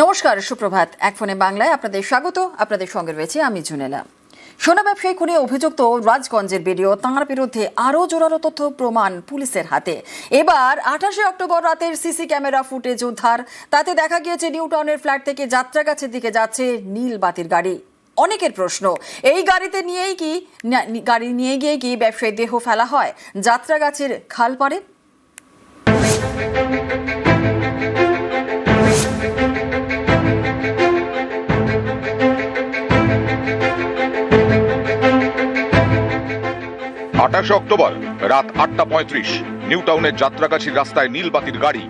নমস্কার, সুপ্রভাত। এক ফোনে বাংলায় আপনাদের স্বাগত। আপনাদের সঙ্গে রয়েছে আমি জুনেলা। সোনা ব্যবসায়ী খুনে অভিযুক্ত রাজগঞ্জের ভিডিও তাঁর বিরুদ্ধে আরও জোরালো তথ্য প্রমাণ পুলিশের হাতে। এবার আঠাশে অক্টোবর রাতের সিসি ক্যামেরা ফুটেজ উদ্ধার। তাতে দেখা গিয়েছে নিউ টাউনের ফ্ল্যাট থেকে যাত্রাগাছের দিকে যাচ্ছে নীল বাতির গাড়ি। অনেকের প্রশ্ন, এই গাড়িতে নিয়েই কি গাড়ি নিয়ে গিয়ে কি ব্যবসায়ী দেহ ফেলা হয়? যাত্রাগাছের খাল পারে আঠাশে অক্টোবর, রাত আটটা পঁয়ত্রিশ। নিউ টাউনের যাত্রাগাছির রাস্তায় নীলবাতির গাড়ি।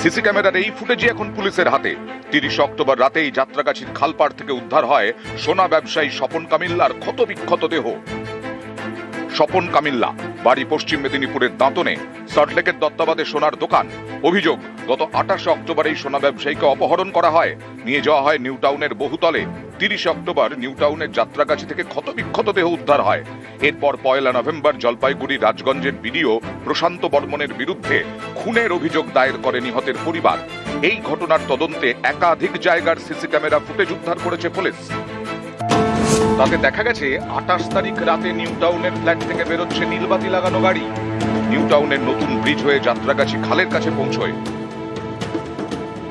সিসি ক্যামেরার এই ফুটেজই এখন পুলিশের হাতে। তিরিশে অক্টোবর রাতেই যাত্রাগাছির খালপাড় থেকে উদ্ধার হয় সোনা ব্যবসায়ী স্বপন কামিল্লার ক্ষত বিক্ষত দেহ। স্বপন কামিল্লা, বাড়ি পশ্চিম মেদিনীপুরের দাঁতনে সল্টলেকের দত্তাবাদে সোনার দোকান। অভিযোগ, গত আঠাশে অক্টোবর এই সোনা ব্যবসায়ীকে অপহরণ করা হয়। নিয়ে যাওয়া হয় নিউ টাউনের বহুতলে। তিরিশে অক্টোবর নিউ টাউনের যাত্রাগাছি থেকে ক্ষত বিক্ষত দেহ উদ্ধার হয়। এরপর পয়লা নভেম্বর জলপাইগুড়ি রাজগঞ্জের বিডিও প্রশান্ত বর্মনের বিরুদ্ধে খুনের অভিযোগ দায়ের করে নিহতের পরিবার। এই ঘটনার তদন্তে একাধিক জায়গার সিসি ক্যামেরা ফুটেজ উদ্ধার করেছে পুলিশ। তাতে দেখা গেছে, আঠাশ তারিখ রাতে নিউ টাউনের ফ্ল্যাট থেকে বেরোচ্ছে নীলবাতি লাগানো গাড়ি। নিউ টাউনের নতুন ব্রিজ হয়ে যাত্রাগাছি খালের কাছে পৌঁছয়।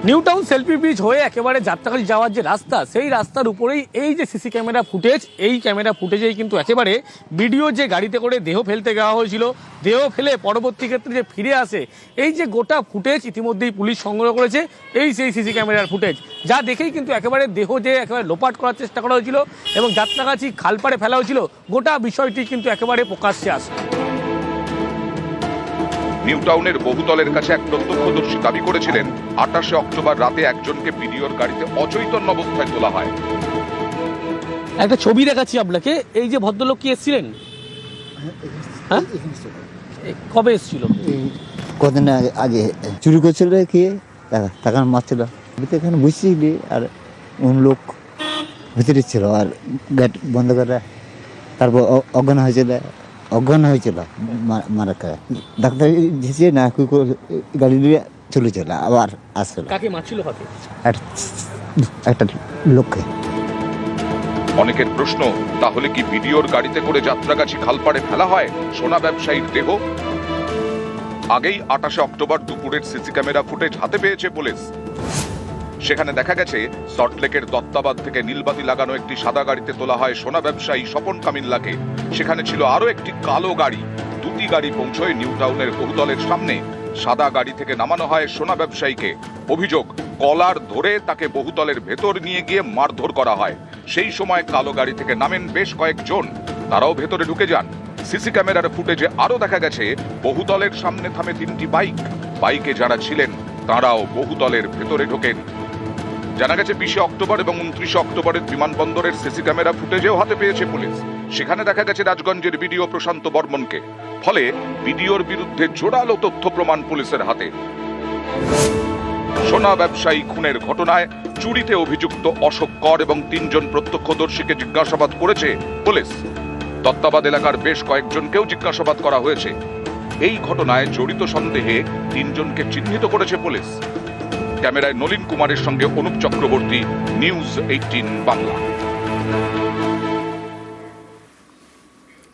নিউ টাউন সেলফি ব্রিজ হয়ে একেবারে যাত্রাখালি যাওয়ার যে রাস্তা, সেই রাস্তার উপরেই এই যে সিসি ক্যামেরা ফুটেজ এই ক্যামেরা ফুটেজেই কিন্তু একেবারে ভিডিও যে গাড়িতে করে দেহ ফেলতে যাওয়া হয়েছিল, দেহ ফেলে পরবর্তী ক্ষেত্রে যে ফিরে আসে, এই যে গোটা ফুটেজ ইতিমধ্যেই পুলিশ সংগ্রহ করেছে, এই সেই সিসি ক্যামেরার ফুটেজ যা দেখেই কিন্তু একেবারে দেহ যে একেবারে লোপাট করার চেষ্টা করা হয়েছিল এবং যাত্রাগাছি খালপাড়ে ফেলা হয়েছিল, গোটা বিষয়টি কিন্তু একেবারে প্রকাশ্যে আসে। নিউ টাউনের বহুতলের কাছে এক প্রত্যক্ষদর্শী দাবি করেছিলেন আঠাশে অক্টোবর রাতে একজনকে বিডিওর গাড়িতে অচৈতন্য অবস্থায় তোলা হয়। একটা ছবি দেখাচ্ছি আপনাকে এই যে ভদ্রলোক কি এসেছিলেন? হ্যাঁ? কবে এসেছিল? কদিন আগে আগে চুরি করছিল কি? টাকা টাকা মারছিল। আমি তো এখানে বুঝছিলি আর অন্য লোক ভিতরে ছিল আর গেট বন্ধ করে তারপর অজ্ঞান হয়েছিল। অজ্ঞান হয়েছিল মারা খায়। ডাক্তার দিয়েছে না গাড়ি দিয়ে চলেছিল আবার আসছিল কাকে মারছিল হাতে? একটা লোককে। অনেকের প্রশ্ন তাহলে কি ভিডিওর গাড়িতে করে যাত্রাগাছি খালপাড়ে ফেলা হয়? সোনা ব্যবসায়ীর দেহ? আগেই আঠাশে অক্টোবর দুপুরের সিসি ক্যামেরা ফুটেজ হাতে পেয়েছে পুলিশ। সেখানে দেখা গেছে, সল্টলেকের দত্তাবাদ থেকে নীলবাতি লাগানো একটি সাদা গাড়িতে তোলা হয় সোনা ব্যবসায়ী স্বপন কামিল্লাকে। সেখানে ছিল আরও একটি কালো গাড়ি। দুটি গাড়ি পৌঁছয় নিউ টাউনের বহুতলের সামনে। সাদা গাড়ি থেকে নামানো হয় সোনা ব্যবসায়ীকে। অভিযোগ, কলার ধরে তাকে বহুতলের ভেতর নিয়ে গিয়ে মারধর করা হয়। সেই সময় কালো গাড়ি থেকে নামেন বেশ কয়েকজন। তারাও ভেতরে ঢুকে যান। সিসি ক্যামেরার ফুটেজে আরও দেখা গেছে, বহুতলের সামনে থামে তিনটি বাইক। বাইকে যারা ছিলেন, তারাও বহুতলের ভেতরে ঢোকেন। জানা গেছে বিশে অক্টোবর এবং উনত্রিশে অক্টোবরের বিমানবন্দরের সিসি ক্যামেরা ফুটেজেও হাতে পেয়েছে পুলিশ। সেখানে দেখা গেছে রাজগঞ্জের বিডিও প্রশান্ত বর্মনকে। ফলে বিডিওর বিরুদ্ধে জোরালো তথ্য প্রমাণ পুলিশের হাতে। সোনা ব্যবসায়ী খুনের ঘটনায় চুরিতে অভিযুক্ত অশোক কর এবং তিনজন প্রত্যক্ষদর্শীকে জিজ্ঞাসাবাদ করেছে পুলিশ। দত্তাবাদ এলাকার বেশ কয়েকজনকেও জিজ্ঞাসাবাদ করা হয়েছে। এই ঘটনায় জড়িত সন্দেহে তিনজনকে চিহ্নিত করেছে পুলিশ। ক্যামেরায় নলিন কুমারের সঙ্গে অনুপ চক্রবর্তী, নিউজ এইটিন বাংলা।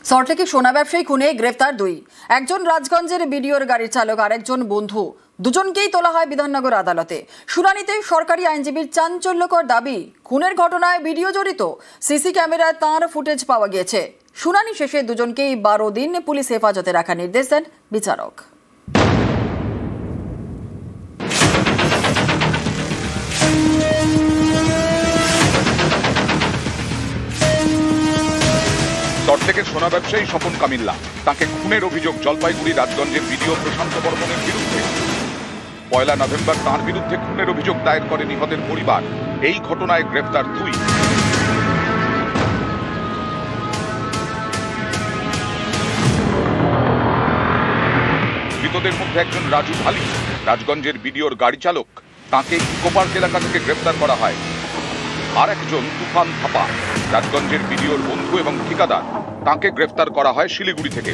সল্টলেকে সোনা ব্যবসায়ী খুনে গ্রেফতার দুই। একজন রাজগঞ্জের বিডিওর গাড়ির চালক আর একজন বন্ধু। দুজনকেই তোলা হয় বিধাননগর আদালতে। শুনানিতে সরকারি আইনজীবীর চাঞ্চল্যকর দাবি, খুনের ঘটনায় ভিডিও জড়িত। সিসি ক্যামেরায় তাঁর ফুটেজ পাওয়া গিয়েছে। শুনানি শেষে দুজনকেই বারো দিন পুলিশ হেফাজতে রাখার নির্দেশ দেন বিচারক। সল্টলেকের সোনা ব্যবসায়ী স্বপন কামিল্লা। তাকে খুনের অভিযোগ জলপাইগুড়ি রাজগঞ্জের বিডিও প্রশান্ত বর্মনের বিরুদ্ধে। পয়লা নভেম্বর তার বিরুদ্ধে খুনের অভিযোগ দায়ের করে নিহতের পরিবার। এই ঘটনায় গ্রেফতার দুই। মৃতদের মধ্যে একজন রাজু ভালি রাজগঞ্জের বিডিওর গাড়ি চালক। তাকে ইকোপার্ক এলাকা থেকে গ্রেফতার করা হয়। আর একজন তুফান থাপা, রাজগঞ্জের বিডিওর বন্ধু এবং ঠিকাদার। তাকে গ্রেফতার করা হয় শিলিগুড়ি থেকে।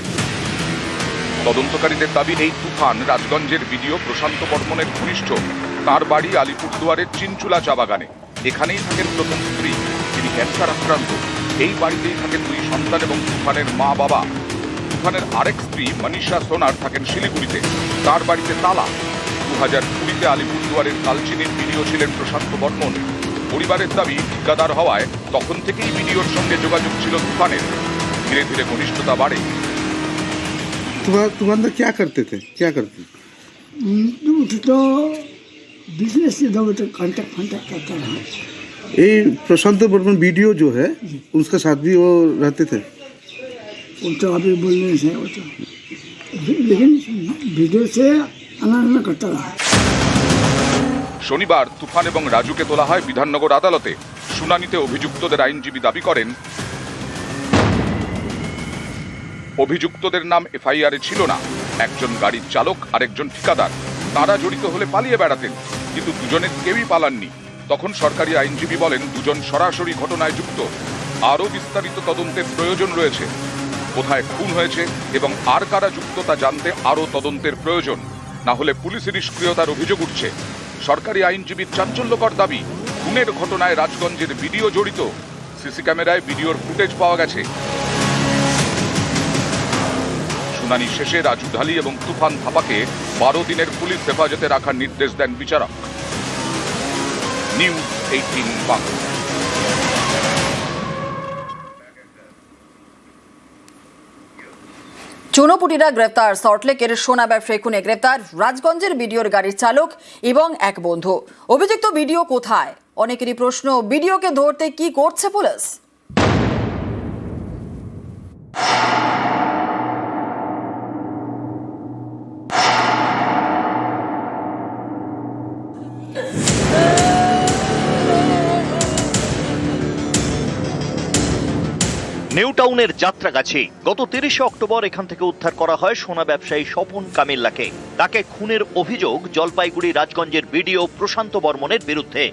তদন্তকারীদের দাবি, এই তুফান রাজগঞ্জের বিডিও প্রশান্ত বর্মনের ঘনিষ্ঠ তার বাড়ি আলিপুরদুয়ারের চিনচুলা চা বাগানে। এখানেই থাকেন প্রথম স্ত্রী, তিনি ক্যান্সার আক্রান্ত। এই বাড়িতেই থাকেন দুই সন্তান এবং তুফানের মা বাবা। তুফানের আরেক স্ত্রী, মনীষা সোনার, থাকেন শিলিগুড়িতে। তার বাড়িতে তালা। দু হাজার কুড়িতে আলিপুরদুয়ারের কালচিনির বিডিও ছিলেন প্রশান্ত বর্মন। পরিবারের দাবি, ঠিকাদার হওয়ায় তখন থেকেই ভিডিওর সঙ্গে যোগাযোগ ছিল তুফানের। ধীরে ধীরে ঘনিষ্ঠতা বাড়ে तुम्हारा तुम्हारा क्या करते थे क्या करते थे दूध तो बिजनेस से दो तो कांटेक्ट फांटेक्ट करता रहा ये प्रशांत बर्मन वीडियो जो है उसके साथ भी वो रहते थे वो तो अभी बोलने से वो तो लेकिन वीडियो से आना आना करता रहा শনিবার তুফান এবং রাজুকে তোলা হয় বিধাননগর আদালতে শুনানিতে অভিযুক্তদের আইনজীবী দাবি করেন অভিযুক্তদের নাম এফআইআরে ছিল না। একজন গাড়ির চালক, আরেকজন ঠিকাদার। তারা জড়িত হলে পালিয়ে বেড়াতেন, কিন্তু দুজনের কেউই পালাননি। তখন সরকারি আইনজীবী বলেন, দুজন সরাসরি ঘটনায় যুক্ত। আরও বিস্তারিত তদন্তের প্রয়োজন রয়েছে। কোথায় খুন হয়েছে এবং আর কারা যুক্ত তা জানতে আরও তদন্তের প্রয়োজন। না হলে পুলিশের নিষ্ক্রিয়তার অভিযোগ উঠছে। সরকারি আইনজীবীর চাঞ্চল্যকর দাবি, খুনের ঘটনায় রাজগঞ্জের ভিডিও জড়িত। সিসি ক্যামেরায় ভিডিওর ফুটেজ পাওয়া গেছে। শুনানি শেষে রাজু ঢালি এবং তুফান থাপাকে বারো দিনের পুলিশ হেফাজতে রাখার নির্দেশ দেন বিচারক। News eighteen Bangla. চুনোপুটিরা গ্রেপ্তার, সল্টলেকের সোনা ব্যবসায়ী খুনে গ্রেপ্তার, রাজগঞ্জের ভিডিওর গাড়ির চালক এবং এক বন্ধু। অভিযুক্ত ভিডিও কোথায়? অনেকেরই প্রশ্ন ভিডিওকে ধরতে কি করছে পুলিশ? নিউ টাউনের যাত্রাগাছি গত তিরিশে অক্টোবর এখান থেকে উদ্ধার করা হয় সোনা ব্যবসায়ী স্বপন কামিল্লাকে। তাকে খুনের অভিযোগ জলপাইগুড়ি রাজগঞ্জের বিডিও প্রশান্ত বর্মনের বিরুদ্ধে।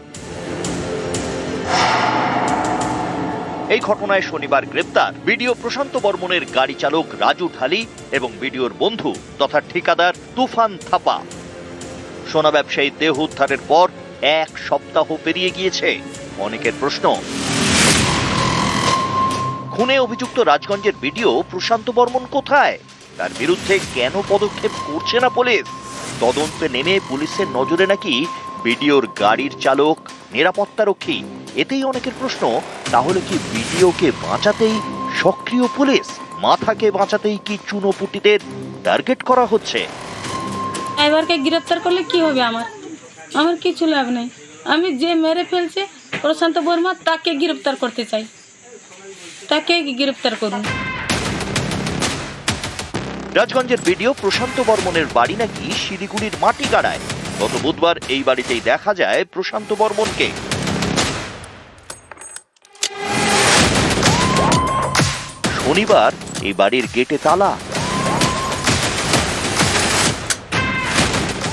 এই ঘটনায় শনিবার গ্রেপ্তার বিডিও প্রশান্ত বর্মনের গাড়ি চালক রাজু ঢালি এবং বিডিওর বন্ধু তথা ঠিকাদার তুফান থাপা। সোনা ব্যবসায়ী দেহ উদ্ধারের পর এক সপ্তাহ পেরিয়ে গিয়েছে। অনেকের প্রশ্ন খুনে অভিযুক্ত রাজগঞ্জের ভিডিও প্রশান্ত বর্মন কোথায়? তার বিরুদ্ধে কেন পদক্ষেপ করছে না পুলিশ? তদন্তে নেমে পুলিশের নজরে নাকি ভিডিওর গাড়ির চালক নিরাপত্তারক্ষী এতেই অনেকের প্রশ্ন, তাহলে কি ভিডিওকে বাঁচাতেই সক্রিয় পুলিশ? মাথাকে বাঁচাতেই কি চুনোপুটিদের টার্গেট করা হচ্ছে? ড্রাইভারকে গ্রেপ্তার করলে কি হবে আমার? আমার কিছু লাভ নেই। আমি যে মেরে ফেলছে প্রশান্ত বর্মা, তাকে গ্রেপ্তার করতে চাই। তাকে গ্রেপ্তার করুন। রাজগঞ্জের ভিডিও প্রশান্ত বর্মনের বাড়ি নাকি শিলিগুড়ির মাটি গাড়ায় গত বুধবার এই বাড়িতেই দেখা যায় প্রশান্ত বর্মনকে। শনিবার এই বাড়ির গেটে তালা।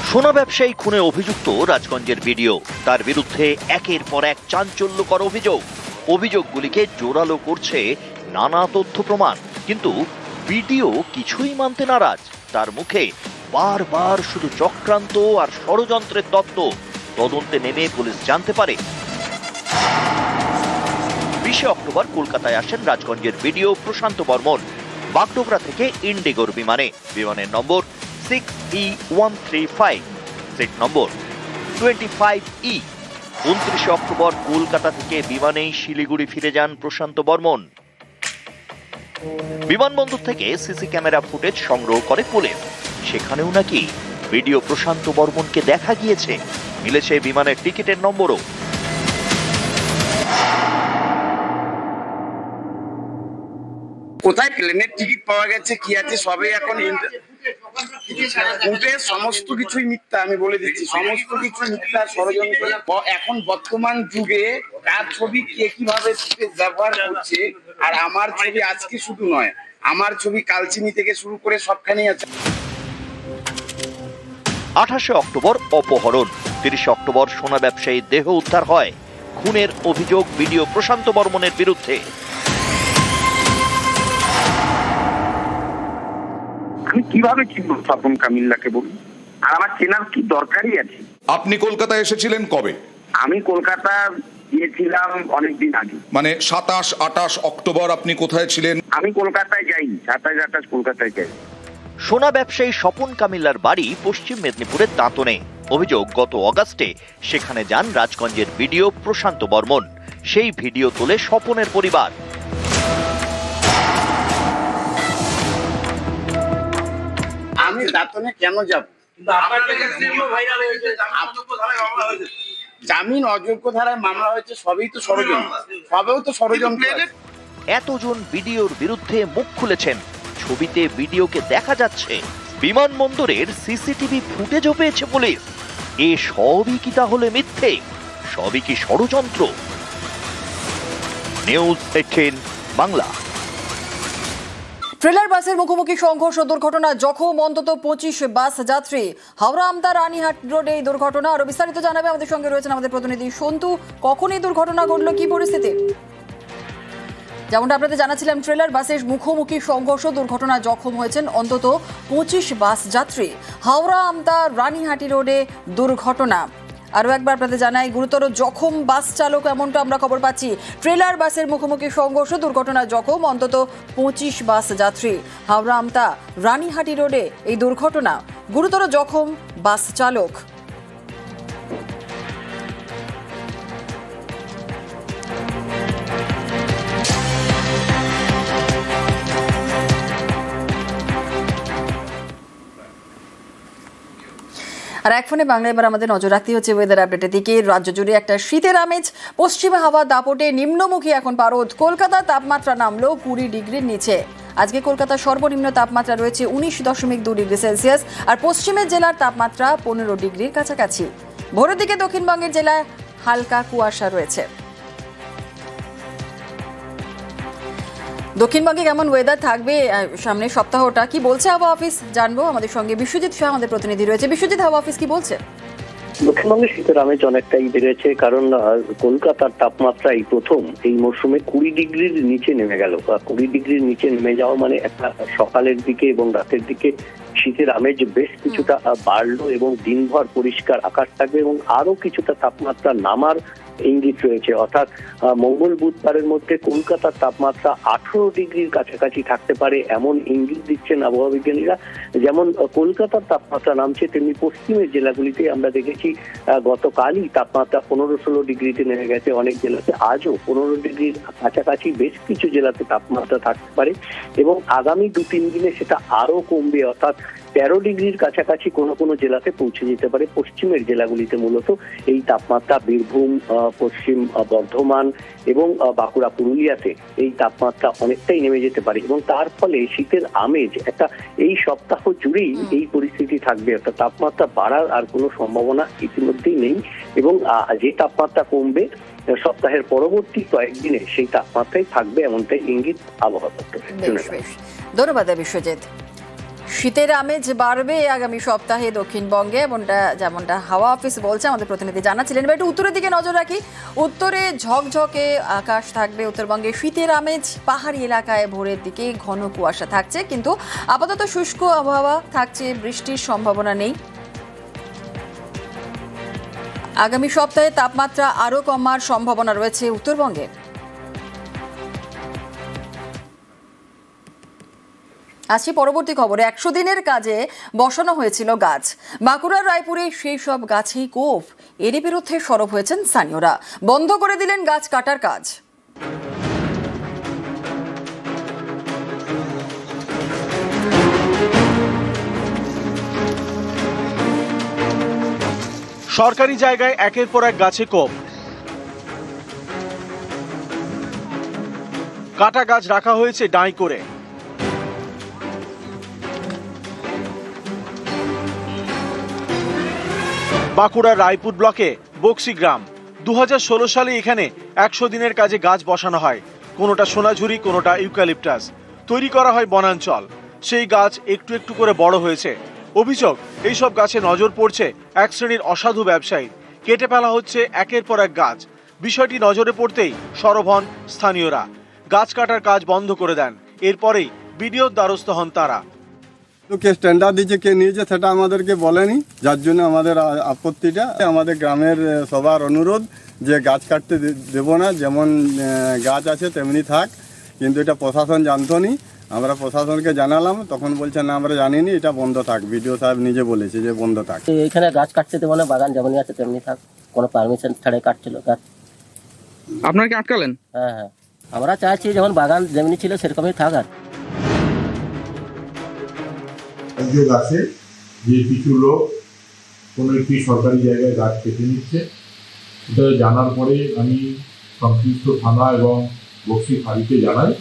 সোনা ব্যবসায়ী খুনে অভিযুক্ত রাজগঞ্জের ভিডিও তার বিরুদ্ধে একের পর এক চাঞ্চল্যকর অভিযোগ। অভিযোগগুলিকে জোরালো করছে নানা তথ্য প্রমাণ। কিন্তু বিডিও কিছুই মানতে নারাজ। তার মুখে বারবার শুধু চক্রান্ত আর ষড়যন্ত্রের তত্ত্ব। তদন্তে নেমে পুলিশ জানতে পারে। বিশে অক্টোবর কলকাতায় আসেন রাজগঞ্জের বিডিও প্রশান্ত বর্মন। বাগডোগরা থেকে ইন্ডিগোর বিমানে। বিমানের number six E one three five seat number twenty five E উনত্রিশে অক্টোবর কলকাতা থেকে বিমানেই শিলিগুড়ি ফিরে যান প্রশান্ত বর্মন। বিমানবন্দর থেকে সিসি ক্যামেরা ফুটেজ সংগ্রহ করে পুলিশ সেখানেও নাকি ভিডিও প্রশান্ত বর্মনকে দেখা গিয়েছে। মিলেছে বিমানের টিকিটের নম্বরও। কোথায় প্লেনের টিকিট পাওয়া গেছে, কি আছে সবে এখন সমস্ত কিছুই মিথ্যা, আমি বলে দিচ্ছি। সমস্ত কিছু মিথ্যা, ষড়যন্ত্র। এখন বর্তমান যুগে ছবি কে কীভাবে ব্যবহার করছে, আর আমার ছবি আজকে শুধু নয়, আমার ছবি কালচিনি থেকে শুরু করে সবখানেই আছে। আঠাশে অক্টোবর অপহরণ। তিরিশে অক্টোবর সোনা ব্যবসায়ী দেহ উদ্ধার হয়। খুনের অভিযোগ ভিডিও প্রশান্ত বর্মনের বিরুদ্ধে। আমি কীভাবে চিনবো স্বপন কামিল্লাকে বলুন। আর আমার চেনার কি দরকারই আছে? আপনি কলকাতায় এসেছিলেন কবে? আমি কলকাতা গিয়েছিলাম অনেকদিন আগে। মানে সাতাশ আটাশ অক্টোবর আপনি কোথায় ছিলেন? আমি কলকাতায় যাইনি। সাতাশ আঠাশ কলকাতায় যাই সোনা ব্যবসায়ী স্বপন কামিল্লার বাড়ি পশ্চিম মেদিনীপুরের দাঁতনে। অভিযোগ গত অগাস্টে সেখানে যান রাজগঞ্জের ভিডিও প্রশান্ত বর্মন। সেই ভিডিও তোলে স্বপনের পরিবার। আমি কেন যাব? জামিন অযোগ্য ধারায় মামলা হয়েছে। সবই তো ষড়যন্ত্র। সবেও তো ষড়যন্ত্র এতজন ভিডিওর বিরুদ্ধে মুখ খুলেছেন। ছবিতে ভিডিওকে দেখা যাচ্ছে বিমানবন্দরের সিসিটিভি ফুটেজও পেয়েছে পুলিশ। এ সবই কি তাহলে মিথ্যে? সবই কি ষড়যন্ত্র? News eighteen Bangla. ট্রেলার বাসের মুখোমুখি সংঘর্ষ দুর্ঘটনা জখম অন্তত পঁচিশ বাস যাত্রী। হাওড়া আমদা রানীহাট রোডে এই দুর্ঘটনা। আরও বিস্তারিত জানাবে আমাদের সঙ্গে রয়েছেন আমাদের প্রতিনিধি সন্তু। কখন এই দুর্ঘটনা ঘটলো, কি পরিস্থিতি? যেমনটা আপনাদের জানাছিলাম ট্রেলার বাসের মুখোমুখি সংঘর্ষ দুর্ঘটনা জখম হয়েছেন অন্তত পঁচিশ বাস যাত্রী। হাওড়া আমদা রানীহাটি রোডে দুর্ঘটনা। আরও একবার আপনাদের জানাই, গুরুতর জখম বাস চালক এমনটা আমরা খবর পাচ্ছি। ট্রেলার বাসের মুখোমুখি সংঘর্ষ দুর্ঘটনা জখম, অন্তত পঁচিশ বাস যাত্রী। হাওড়া আমতা, রানীহাটি রোডে এই দুর্ঘটনা। গুরুতর জখম বাস চালক। আর এক ফোনে বাংলা এবার আমাদের নজর রাখতে হচ্ছে ওয়েদার আপডেটের দিকে। রাজ্য জুড়ে একটা শীতের আমেজ, পশ্চিমে হাওয়া দাপটে, নিম্নমুখী এখন পারদ। কলকাতা তাপমাত্রা নামলো কুড়ি ডিগ্রির নিচে। আজকে কলকাতার সর্বনিম্ন তাপমাত্রা রয়েছে উনিশ দশমিক দু ডিগ্রি সেলসিয়াস আর পশ্চিমের জেলার তাপমাত্রা পনেরো ডিগ্রির কাছাকাছি। ভোরের দিকে দক্ষিণবঙ্গের জেলায় হালকা কুয়াশা রয়েছে। দক্ষিণবঙ্গে কেমন ওয়েদার থাকবে আহ, সামনের সপ্তাহটা কি বলছে আবহাওয়া অফিস জানব। আমাদের সঙ্গে বিশ্বজিৎ শাহ আমাদের প্রতিনিধি রয়েছে। বিশ্বজিৎ হাওয়া অফিস কি বলছে? দক্ষিণবঙ্গে শীতের আমেজ অনেকটাই বেড়েছে কারণ কলকাতার তাপমাত্রা এই প্রথম। এই মরশুমে কুড়ি ডিগ্রির নিচে নেমে গেল। কুড়ি ডিগ্রির নিচে নেমে যাওয়া মানে একটা সকালের দিকে এবং রাতের দিকে শীতের আমেজ বেশ কিছুটা বাড়লো এবং দিনভর পরিষ্কার আকাশ থাকবে এবং আরও কিছুটা তাপমাত্রা নামার ইঙ্গিত রয়েছে। অর্থাৎ মঙ্গল বুধবারের মধ্যে কলকাতার তাপমাত্রা আঠারো ডিগ্রির কাছাকাছি থাকতে পারে এমন ইঙ্গিত দিচ্ছেন আবহাওয়া বিজ্ঞানীরা। যেমন কলকাতার তাপমাত্রা নামছে তেমনি পশ্চিমের জেলাগুলিতে আমরা দেখেছি গতকালই তাপমাত্রা পনেরো ষোলো ডিগ্রিতে নেমে গেছে। অনেক জেলাতে আজও পনেরো ডিগ্রির কাছাকাছি বেশ কিছু জেলাতে তাপমাত্রা থাকতে পারে এবং আগামী দু তিন দিনে সেটা আরও কমবে। অর্থাৎ তেরো ডিগ্রির কাছাকাছি কোনো কোনো জেলাতে পৌঁছে যেতে পারে। পশ্চিমের জেলাগুলিতে মূলত এই তাপমাত্রা বীরভূম পশ্চিম বর্ধমান এবং বাঁকুড়া পুরুলিয়াতে এই তাপমাত্রা অনেকটাই নেমে যেতে পারে এবং তার ফলে শীতের আমেজ একটা এই সপ্তাহ জুড়েই এই পরিস্থিতি থাকবে। অর্থাৎ তাপমাত্রা বাড়ার আর কোনো সম্ভাবনা ইতিমধ্যেই নেই এবং যে তাপমাত্রা কমবে সপ্তাহের পরবর্তী কয়েকদিনে সেই তাপমাত্রাই থাকবে এমনটাই ইঙ্গিত আবহাওয়া দপ্তরের ধন্যবাদ বিশ্বজিৎ শীতের আমেজ বাড়বে আগামী সপ্তাহে দক্ষিণবঙ্গে, এমনটা যেমনটা হাওয়া অফিস বলছে, আমাদের প্রতিনিধি জানাচ্ছিলেন। এবার একটু উত্তরের দিকে নজর রাখি। উত্তরে ঝকঝকে আকাশ থাকবে উত্তরবঙ্গে। শীতের আমেজ পাহাড়ি এলাকায় ভোরের দিকে ঘন কুয়াশা থাকছে, কিন্তু আপাতত শুষ্ক আবহাওয়া থাকছে, বৃষ্টির সম্ভাবনা নেই। আগামী সপ্তাহে তাপমাত্রা আরও কমার সম্ভাবনা রয়েছে উত্তরবঙ্গে। আসছি পরবর্তী খবরে। একশো দিনের কাজে বসানো হয়েছিল গাছ। বাঁকুড়ার রায়পুরে সেই সব গাছেই কোপ। এরই বিরুদ্ধে সরব হয়েছেন স্থানীয়রা। বন্ধ করে দিলেন গাছ কাটার কাজ। সরকারি জায়গায় একের পর এক গাছে কোপ। কাটা গাছ রাখা হয়েছে ডাঁই করে। বাঁকুড়ার রায়পুর ব্লকে বক্সি গ্রাম। দু হাজার ষোলো সালে এখানে একশো দিনের কাজে গাছ বসানো হয়। কোনোটা সোনাঝুরি, কোনোটা ইউক্যালিপটাস। তৈরি করা হয় বনাঞ্চল। সেই গাছ একটু একটু করে বড় হয়েছে। অভিযোগ, এইসব গাছে নজর পড়ছে এক শ্রেণির অসাধু ব্যবসায়ী। কেটে ফেলা হচ্ছে একের পর এক গাছ। বিষয়টি নজরে পড়তেই সরব হন স্থানীয়রা। গাছ কাটার কাজ বন্ধ করে দেন। এরপরেই বিডিওর দ্বারস্থ হন তারা। তো কে স্ট্যান্ডার্ড দিয়েছে কে নিয়েছে সেটা আমাদেরকে বলেনি। যার জন্য আমাদের আপত্তিটা। আমাদের গ্রামের সবার অনুরোধ যে গাছ কাটতে দেবো না। যেমন গাছ আছে তেমনি থাক। কিন্তু এটা প্রশাসন জানতো নি। আমরা প্রশাসনকে জানালাম। তখন বলছে না আমরা জানিনি এটা বন্ধ থাক। বিডিও সাহেব নিজে বলেছে যে বন্ধ থাক। এইখানে গাছ কাটতে দেবো না। বাগান যেমনই আছে তেমনি থাক। কোনো পারমিশন ছাড়াই কাটছিল গাছ। আপনারা কি আটকালেন? হ্যাঁ হ্যাঁ। আমরা চাইছি যেমন বাগান যেমনি ছিল সেরকমই থাক আর অভিযোগ আছে যে কিছু লোক কোনো একটি সরকারি জায়গায় গাছ কেটে নিচ্ছে। এটা জানার পরে আমি সংশ্লিষ্ট থানা এবং বক্সি ফাঁড়িতে জানাই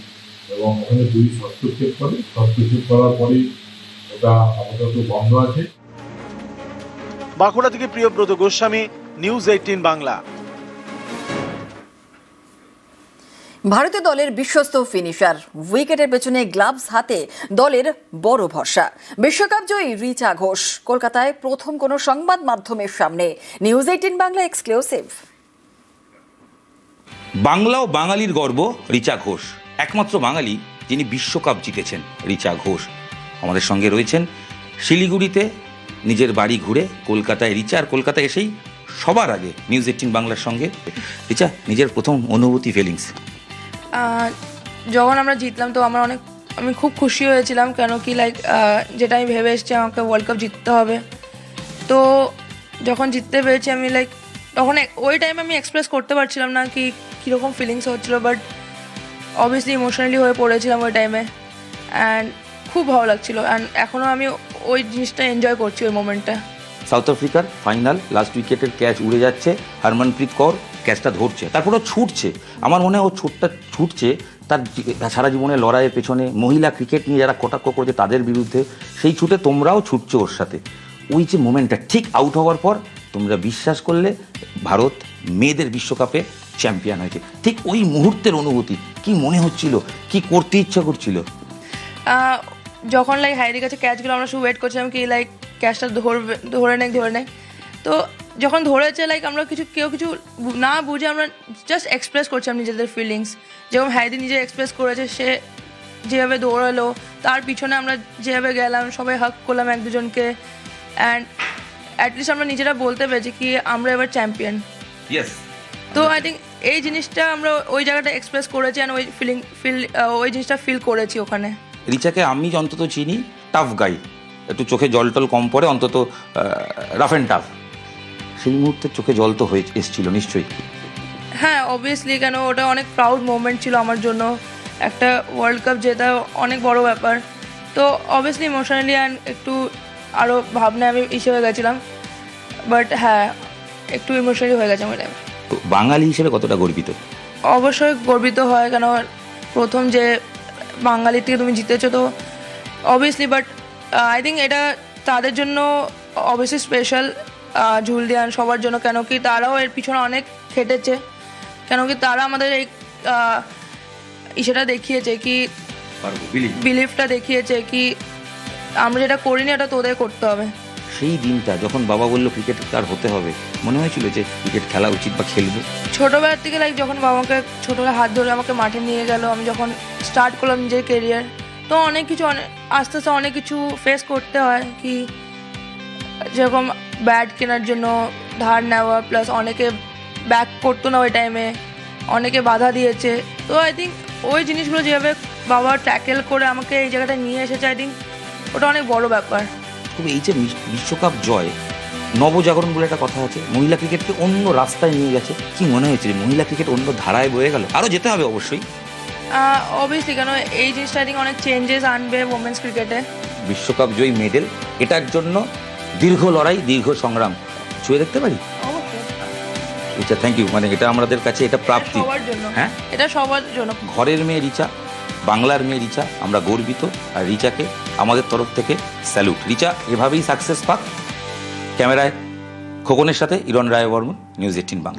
এবং ওখানে পুলিশ হস্তক্ষেপ করে। হস্তক্ষেপ করার পরে ওটা আপাতত বন্ধ আছে। বাঁকুড়া থেকে প্রিয়ব্রত গোস্বামী, নিউজ এইটিন বাংলা। ভারতীয় দলের বিশ্বস্ত ফিনিশার উইকেটের পেছনে গ্লাভস হাতে দলের বড় ভরসা। বিশ্বকাপ জয়ী রিচা ঘোষ, কলকাতায় প্রথম কোনো সংবাদ মাধ্যমের সামনে। News eighteen Bangla exclusive Bangla ও বাঙালির গর্ব রিচা ঘোষ। একমাত্র বাঙালি যিনি বিশ্বকাপ জিতেছেন, রিচা ঘোষ। আমাদের সঙ্গে রয়েছেন শিলিগুড়িতে নিজের বাড়ি ঘুরে কলকাতায় রিচা, আর কলকাতায় এসেই সবার আগে নিউজ এইটিন বাংলার সঙ্গে। রিচা, নিজের প্রথম অনুভূতি ফিলিংস যখন আমরা জিতলাম, তো আমার অনেক আমি খুব খুশি হয়েছিলাম। কেন কি লাইক যেটা আমি ভেবে এসেছি, আমাকে ওয়ার্ল্ড কাপ জিততে হবে। তো যখন জিততে পেরেছি, আমি লাইক তখন ওই টাইমে আমি এক্সপ্রেস করতে পারছিলাম না কি কীরকম ফিলিংস হচ্ছিল বাট অবভিয়াসলি ইমোশনালি হয়ে পড়েছিলাম ওই টাইমে অ্যান্ড খুব ভালো লাগছিল। অ্যান্ড এখনও আমি ওই জিনিসটা এনজয় করছি, ওই মোমেন্টটা সাউথ আফ্রিকার ফাইনাল লাস্ট উইকেটের ক্যাচ উড়ে যাচ্ছে, হরমনপ্রীত কৌর ক্যাচটা ধরছে তারপর ও ছুটছে। আমার মনে হয় ও ছুটটা, ছুটছে, তার সারা জীবনে লড়াইয়ের পেছনে মহিলা ক্রিকেট নিয়ে যারা কটাক্ষ করেছে তাদের বিরুদ্ধে, সেই ছুটে তোমরাও ছুটছো ওর সাথে। ওই যে মোমেন্টটা ঠিক আউট হওয়ার পর তোমরা বিশ্বাস করলে ভারত মেয়েদের বিশ্বকাপে চ্যাম্পিয়ন হয়েছে। ঠিক ওই মুহূর্তের অনুভূতি, কি মনে হচ্ছিল, কি করতে ইচ্ছা করছিল? যখন লাইক হাইরির কাছে ক্যাচগুলো আমরা শুধু ওয়েট করছিলাম কি লাইক ক্যাচটা ধরবে ধরে নেয় ধরে নেয় তো যখন ধরেছে লাইক আমরা কিছু কেউ কিছু না বুঝে আমরা জাস্ট এক্সপ্রেস করছিলাম নিজেদের ফিলিংস যেরকম হাইদি নিজে এক্সপ্রেস করেছে সে যেভাবে দৌড়ালো তার পিছনে আমরা যেভাবে গেলাম সবাই হাক করলাম এক দুজনকে। অ্যান্ড অ্যাটলিস্ট আমরা নিজেরা বলতে পেরেছি কি আমরা এবার চ্যাম্পিয়ন ইয়েস তো আই থিঙ্ক এই জিনিসটা আমরা ওই জায়গাটা এক্সপ্রেস করেছি অ্যান্ড ওই ফিলিং ফিল ওই জিনিসটা ফিল করেছি ওখানে। রিচাকে আমি অন্তত চিনি টাফ গাই একটু চোখে জল টল কম পড়ে অন্তত রাফ অ্যান্ড টাফ সেই মুহূর্তে চোখে জল তো হয়ে এসেছিল নিশ্চয়ই। হ্যাঁ অবভিয়াসলি কেন ওটা অনেক প্রাউড মোমেন্ট ছিল আমার জন্য। একটা ওয়ার্ল্ড কাপ জেতা অনেক বড় ব্যাপার। তো অবভিয়াসলি ইমোশনালি অ্যান্ড একটু আরও ভাবনায় আমি ইসে হয়ে গেছিলাম। বাট হ্যাঁ একটু ইমোশনালি হয়ে গেছে আমার তো বাঙালি হিসেবে কতটা গর্বিত? অবশ্যই গর্বিত হয় কেন প্রথম যে বাঙালির থেকে তুমি জিতেছো তো অবভিয়াসলি বাট আই থিঙ্ক এটা তাদের জন্য অবভিয়াসলি স্পেশাল ঝুলদিয়ান সবার জন্য কেন কি তারাও এর পিছনে অনেক খেটেছে। কেন কি তারা আমাদের এই ইসেটা দেখিয়েছে কি বিলিফটা দেখিয়েছে কি আমরা যেটা করিনি এটা তোদের করতে হবে। সেই দিনটা যখন বাবা বলল ক্রিকেট তার হতে হবে মনে হয়েছিল যে ক্রিকেট খেলা উচিত বা খেলব? ছোটোবেলার থেকে লাইক যখন বাবাকে ছোটোবেলা হাত ধরে আমাকে মাঠে নিয়ে গেল আমি যখন স্টার্ট করলাম নিজের কেরিয়ার তো অনেক কিছু অনেক আস্তে আস্তে অনেক কিছু ফেস করতে হয় কি যেরকম ব্যাট কেনার জন্য ধার নেওয়া প্লাস অনেকে ব্যাক করতো না ওই টাইমে অনেকে বাধা দিয়েছে। তো আই থিঙ্ক ওই জিনিসগুলো যেভাবে বাবা ট্যাকেল করে আমাকে এই জায়গাটা নিয়ে এসেছে আই থিঙ্ক ওটা অনেক বড় ব্যাপার। তবে এই যে বিশ্বকাপ জয়, নবজাগরণ বলে একটা কথা আছে, মহিলা ক্রিকেটকে অন্য রাস্তায় নিয়ে গেছে। কি মনে হয়েছে মহিলা ক্রিকেট অন্য ধারায় বয়ে গেল? আরও যেতে হবে অবশ্যই। অবভিয়াসলি কেন এই জিনিসটা আই অনেক চেঞ্জেস আনবে ওমেন্স ক্রিকেটে বিশ্বকাপ জয়ী মেডেল এটার জন্য দীর্ঘ লড়াই দীর্ঘ সংগ্রাম। ছুঁয়ে দেখতে পারি? আচ্ছা থ্যাংক ইউ মানে এটা আমাদের কাছে এটা প্রাপ্তি। হ্যাঁ? এটা সবার জন্য। ঘরের মেয়ে রিচা বাংলার মেয়ে রিচা আমরা গর্বিত। আর রিচাকে আমাদের তরফ থেকে স্যালুট রিচা এভাবেই সাকসেস পাক। ক্যামেরায় খোকনের সাথে ইরন রায় বর্মন নিউজ এইটিন বাংলা।